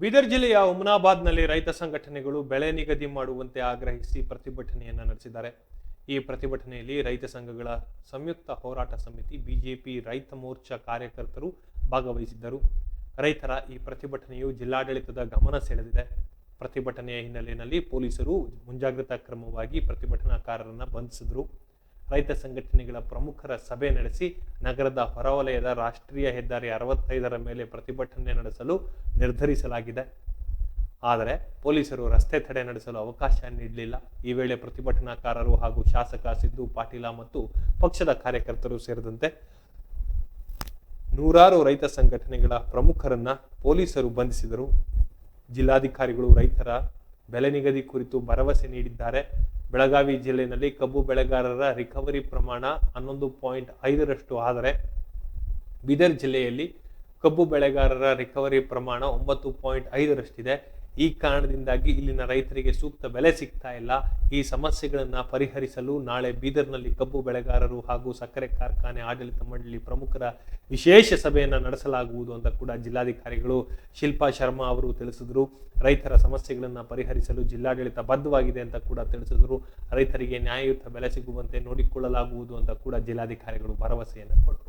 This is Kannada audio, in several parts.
ಬೀದರ್ ಜಿಲ್ಲೆಯ ಉಮನಾಬಾದ್ನಲ್ಲಿ ರೈತ ಸಂಘಟನೆಗಳು ಬೆಳೆ ನಿಗದಿ ಮಾಡುವಂತೆ ಆಗ್ರಹಿಸಿ ಪ್ರತಿಭಟನೆಯನ್ನು ನಡೆಸಿದ್ದಾರೆ. ಈ ಪ್ರತಿಭಟನೆಯಲ್ಲಿ ರೈತ ಸಂಘಗಳ ಸಂಯುಕ್ತ ಹೋರಾಟ ಸಮಿತಿ ಬಿಜೆಪಿ ರೈತ ಮೋರ್ಚಾ ಕಾರ್ಯಕರ್ತರು ಭಾಗವಹಿಸಿದ್ದರು. ರೈತರ ಈ ಪ್ರತಿಭಟನೆಯು ಜಿಲ್ಲಾಡಳಿತದ ಗಮನ ಸೆಳೆದಿದೆ. ಪ್ರತಿಭಟನೆಯ ಹಿನ್ನೆಲೆಯಲ್ಲಿ ಪೊಲೀಸರು ಮುಂಜಾಗ್ರತಾ ಕ್ರಮವಾಗಿ ಪ್ರತಿಭಟನಾಕಾರರನ್ನು ಬಂಧಿಸಿದರು. ರೈತ ಸಂಘಟನೆಗಳ ಪ್ರಮುಖರ ಸಭೆ ನಡೆಸಿ ನಗರದ ಹೊರವಲಯದ ರಾಷ್ಟ್ರೀಯ ಹೆದ್ದಾರಿ ಅರವತ್ತೈದರ ಮೇಲೆ ಪ್ರತಿಭಟನೆ ನಡೆಸಲು ನಿರ್ಧರಿಸಲಾಗಿದೆ. ಆದರೆ ಪೊಲೀಸರು ರಸ್ತೆ ತಡೆ ನಡೆಸಲು ಅವಕಾಶ ನೀಡಲಿಲ್ಲ. ಈ ವೇಳೆ ಪ್ರತಿಭಟನಾಕಾರರು ಹಾಗೂ ಶಾಸಕ ಸಿದ್ದು ಪಾಟೀಲ ಮತ್ತು ಪಕ್ಷದ ಕಾರ್ಯಕರ್ತರು ಸೇರಿದಂತೆ ನೂರಾರು ರೈತ ಸಂಘಟನೆಗಳ ಪ್ರಮುಖರನ್ನ ಪೊಲೀಸರು ಬಂಧಿಸಿದರು. ಜಿಲ್ಲಾಧಿಕಾರಿಗಳು ರೈತರ ಬೆಲೆ ನಿಗದಿ ಕುರಿತು ಭರವಸೆ ನೀಡಿದ್ದಾರೆ. ಬೆಳಗಾವಿ ಜಿಲ್ಲೆಯಲ್ಲಿ ಕಬ್ಬು ಬೆಳೆಗಾರರ ರಿಕವರಿ ಪ್ರಮಾಣ ಹನ್ನೊಂದು ಪಾಯಿಂಟ್ ಐದರಷ್ಟು ಆದರೆ ಬೀದರ್ ಜಿಲ್ಲೆಯಲ್ಲಿ ಕಬ್ಬು ಬೆಳೆಗಾರರ ರಿಕವರಿ ಪ್ರಮಾಣ ಒಂಬತ್ತು ಪಾಯಿಂಟ್ ಐದರಷ್ಟಿದೆ. ಈ ಕಾರಣದಿಂದಾಗಿ ಇಲ್ಲಿನ ರೈತರಿಗೆ ಸೂಕ್ತ ಬೆಲೆ ಸಿಗ್ತಾ ಇಲ್ಲ. ಈ ಸಮಸ್ಯೆಗಳನ್ನು ಪರಿಹರಿಸಲು ನಾಳೆ ಬೀದರ್ನಲ್ಲಿ ಕಬ್ಬು ಬೆಳೆಗಾರರು ಹಾಗೂ ಸಕ್ಕರೆ ಕಾರ್ಖಾನೆ ಆಡಳಿತ ಮಂಡಳಿ ಪ್ರಮುಖರ ವಿಶೇಷ ಸಭೆಯನ್ನು ನಡೆಸಲಾಗುವುದು ಅಂತ ಕೂಡ ಜಿಲ್ಲಾಧಿಕಾರಿಗಳು ಶಿಲ್ಪಾ ಶರ್ಮಾ ಅವರು ತಿಳಿಸಿದ್ರು. ರೈತರ ಸಮಸ್ಯೆಗಳನ್ನು ಪರಿಹರಿಸಲು ಜಿಲ್ಲಾಡಳಿತ ಬದ್ಧವಾಗಿದೆ ಅಂತ ಕೂಡ ತಿಳಿಸಿದರು. ರೈತರಿಗೆ ನ್ಯಾಯಯುತ ಬೆಲೆ ಸಿಗುವಂತೆ ನೋಡಿಕೊಳ್ಳಲಾಗುವುದು ಅಂತ ಕೂಡ ಜಿಲ್ಲಾಧಿಕಾರಿಗಳು ಭರವಸೆಯನ್ನು ಕೊಟ್ಟರು.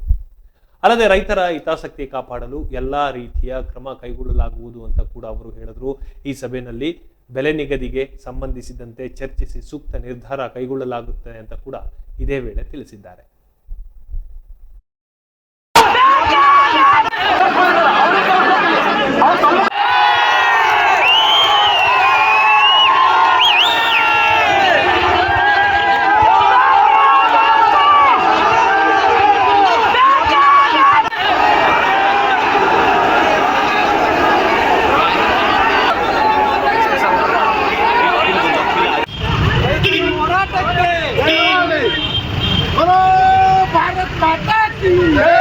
ಅಲ್ಲದೆ ರೈತರ ಹಿತಾಸಕ್ತಿ ಕಾಪಾಡಲು ಎಲ್ಲಾ ರೀತಿಯ ಕ್ರಮ ಕೈಗೊಳ್ಳಲಾಗುವುದು ಅಂತ ಕೂಡ ಅವರು ಹೇಳಿದ್ರು. ಈ ಸಭೆಯಲ್ಲಿ ಬೆಲೆ ನಿಗದಿಗೆ ಸಂಬಂಧಿಸಿದಂತೆ ಚರ್ಚಿಸಿ ಸೂಕ್ತ ನಿರ್ಧಾರ ಕೈಗೊಳ್ಳಲಾಗುತ್ತದೆ ಅಂತ ಕೂಡ ಇದೇ ವೇಳೆ ತಿಳಿಸಿದ್ದಾರೆ. Thank.